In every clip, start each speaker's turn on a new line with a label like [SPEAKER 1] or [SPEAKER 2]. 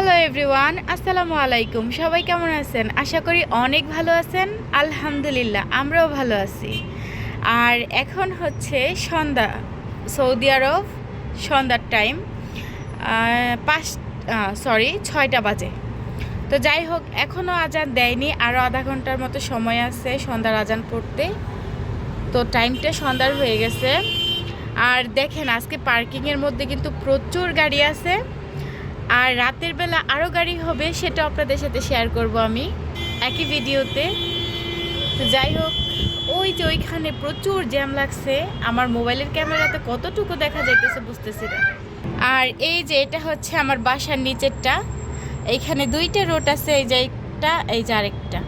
[SPEAKER 1] Hello everyone আসসালামু আলাইকুম সবাই কেমন আছেন? আশা করি অনেক ভালো আছেন। আলহামদুলিল্লাহ, আমরাও ভালো আছি। আর এখন হচ্ছে সন্ধ্যা, সৌদি আরব, সন্ধ্যার টাইম পাঁচ সরি ছয়টা বাজে। তো যাই হোক এখনও আজান দেয়নি আরও আধা ঘণ্টার মতো সময় আছে সন্ধ্যার আজান পড়তে। তো টাইমটা সন্ধ্যার হয়ে গেছে। আর দেখেন, আজকে পার্কিংয়ের মধ্যে কিন্তু প্রচুর গাড়ি আছে। আর রাতের বেলা আরও গাড়ি হবে সেটা আপনাদের সাথে শেয়ার করব আমি। একই ভিডিওতে। তো যাই হোক, ওই যে ওইখানে প্রচুর জ্যাম লাগছে। আমার মোবাইলের ক্যামেরাতে কতটুকু দেখা যাইতেছে বুঝতেছি না। আর এই যে এটা হচ্ছে আমার বাসার নিচেরটা। এইখানে দুইটা রোড আছে, এই যে একটা, এই যে আরেকটা।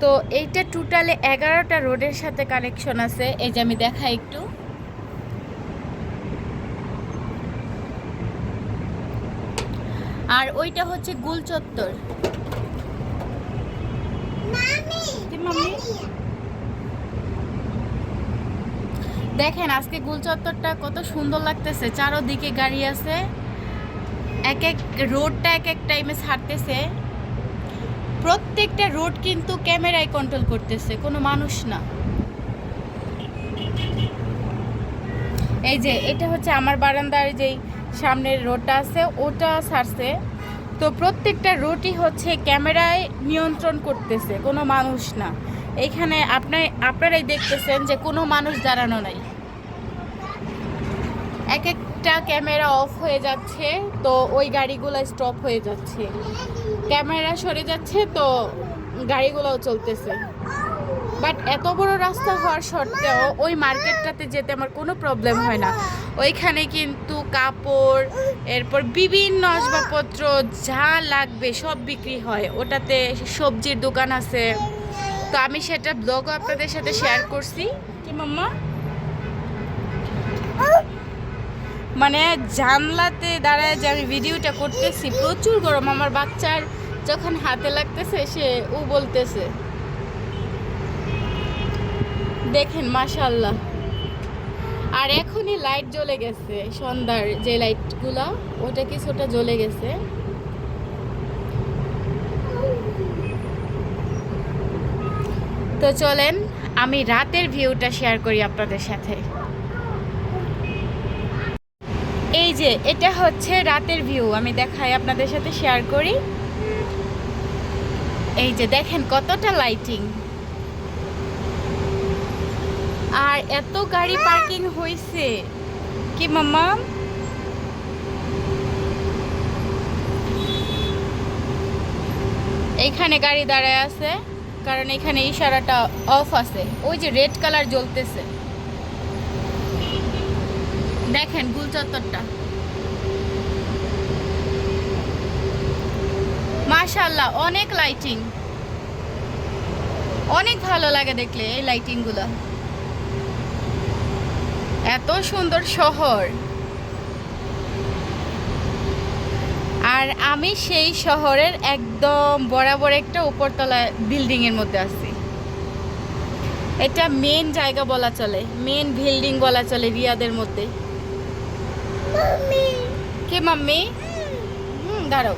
[SPEAKER 1] তো এইটা টোটালে এগারোটা রোডের সাথে কানেকশন আছে। এই যে আমি দেখা একটু। আর ওইটা হচ্ছে গুল চত্বর। দেখেন আজকে গুল চত্বরটা কত সুন্দর লাগতেছে। চারোদিকে গাড়ি আছে। এক এক রোডটা এক এক টাইমে ছাড়তেছে। প্রত্যেকটা রোড কিন্তু ক্যামেরায় কন্ট্রোল করতেছে কোনো মানুষ না। এই যে এটা হচ্ছে আমার বারান্দার যেই সামনের রোডটা আছে, ওটা ছাড়ছে। তো প্রত্যেকটা রোডই হচ্ছে ক্যামেরায় নিয়ন্ত্রণ করতেছে, কোনো মানুষ না। এখানে আপনার, আপনারাই দেখতেছেন যে কোনো মানুষ দাঁড়ানো নাই। এক একটা ক্যামেরা অফ হয়ে যাচ্ছে, তো ওই গাড়িগুলো স্টপ হয়ে যাচ্ছে। ক্যামেরা সরে যাচ্ছে, তো গাড়িগুলোও চলতেছে। বাট এত বড় রাস্তা হওয়ার সত্ত্বেও ওই মার্কেটটাতে যেতে আমার কোনো প্রবলেম হয় না। ওইখানে কিন্তু কাপড়, এরপর বিভিন্ন আসবাবপত্র যা লাগবে সব বিক্রি হয়। ওটাতে সবজির দোকান আছে। তো আমি সেটা ব্লগও আপনাদের সাথে শেয়ার করছি। কি মাম্মা? মানে জানলাতে দাঁড়ায় যে আমি ভিডিওটা করতেছি, প্রচুর গরম। আমার বাচ্চার যখন হাতে লাগতেছে, সে ও বলতেছে। দেখেন মাশাল্লাহ আর এখনই লাইট জ্বলে গেছে, সন্ধ্যার যে লাইটগুলো ওটা কিছুটা জ্বলে গেছে। তো চলেন, আমি রাতের ভিউটা শেয়ার করি আপনাদের সাথে। এই যে, এটা হচ্ছে রাতের ভিউ আমি দেখাই আপনাদের সাথে শেয়ার করি। এই যে, দেখেন কতটা লাইটিং আর এত গাড়ি পার্কিং হয়েছে কি মাম্মা? এইখানে গাড়ি দাঁড়ায় আছে কারণ এখানে ইশারাটা অফ আছে। ওই যে রেড কালার জ্বলতেছে। দেখেন গুল চত্বরটা। মাশাল্লাহ অনেক লাইটিং অনেক ভালো লাগে দেখলে এই লাইটিংগুলো এত সুন্দর শহর। আর আমি সেই শহরের একদম বরাবর একটা উপরতলা বিল্ডিং এর মধ্যে আছি। এটা মেন জায়গা বলা চলে মেন বিল্ডিং বলা চলে রিয়াদের মধ্যে। কে মাম্মি? হুম দাঁড়াও।